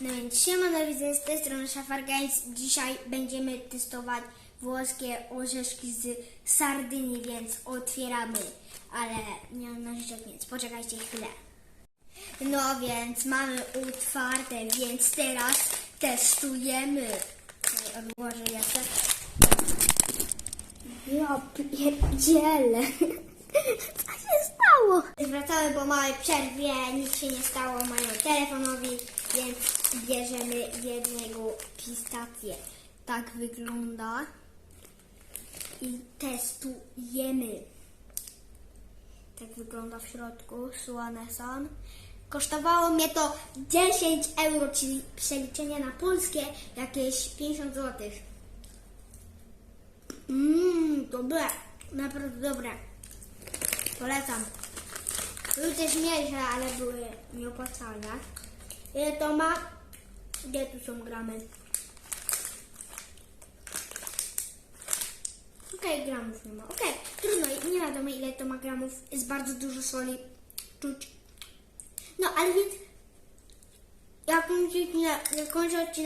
No więc siema, no widzę z tej strony Szafar. Dzisiaj będziemy testować włoskie orzeszki z Sardynii, więc otwieramy. Ale nie mam nożyczek, więc poczekajcie chwilę. No więc mamy otwarte, więc teraz testujemy. Tutaj odłożę jeszcze. Ja pierdzielę. Co się stało? Wracamy po małej przerwie, nic się nie stało telefonowi, więc bierzemy jednego pistację. Tak wygląda. I testujemy. Tak wygląda w środku. Słone są. Kosztowało mnie to 10 euro, czyli przeliczenie na polskie jakieś 50 zł. Mmm, dobre. Naprawdę dobre. Polecam. Były też mniejsze, ale były nieopłacalne. Ile to ma? Gdzie tu są gramy? Okej, gramów nie ma. Okej, trudno, nie wiadomo ile to ma gramów. Jest bardzo dużo soli. Czuć. No, ale więc jakąś, jakąś odcinek